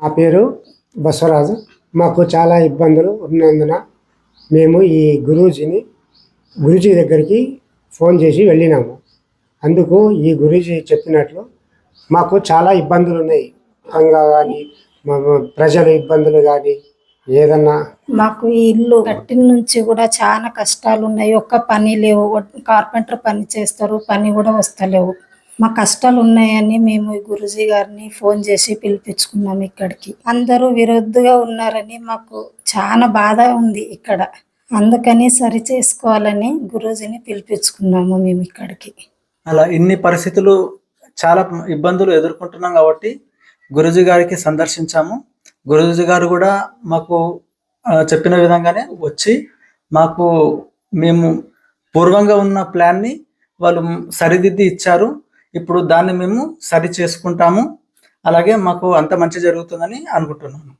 నా పేరు బసవరాజు. మాకు చాలా ఇబ్బందులు ఉన్నందున మేము ఈ గురూజీని గురూజీ దగ్గరికి ఫోన్ చేసి వెళ్ళినాము. అందుకు ఈ గురూజీ చెప్పినట్లు మాకు చాలా ఇబ్బందులు ఉన్నాయి. అంగా కానీ ప్రజల ఇబ్బందులు కానీ ఏదన్నా మాకు ఈ ఇల్లు కట్టిన నుంచి కూడా చాలా కష్టాలు ఉన్నాయి. ఒక్క పని లేవు. కార్పెంటర్ పని చేస్తారు పని కూడా వస్తలేవు. మా కష్టాలు ఉన్నాయని మేము గురుజీ గారిని ఫోన్ చేసి పిలిపించుకున్నాం ఇక్కడికి. అందరూ విరుద్ధగా ఉన్నారని మాకు చాలా బాధ ఉంది ఇక్కడ. అందుకని సరి చేసుకోవాలని గురూజీని పిలిపించుకున్నాము మేము ఇక్కడికి. అలా ఇన్ని పరిస్థితులు చాలా ఇబ్బందులు ఎదుర్కొంటున్నాం కాబట్టి గురుజీ గారికి సందర్శించాము. గురుజీ గారు కూడా మాకు చెప్పిన విధంగానే వచ్చి మాకు మేము పూర్వంగా ఉన్న ప్లాన్ని వాళ్ళు సరిదిద్ది ఇచ్చారు. ఇప్పుడు దాన్ని మేము సరి చేసుకుంటాము. అలాగే మాకు అంత మంచి జరుగుతుందని అనుకుంటున్నాను.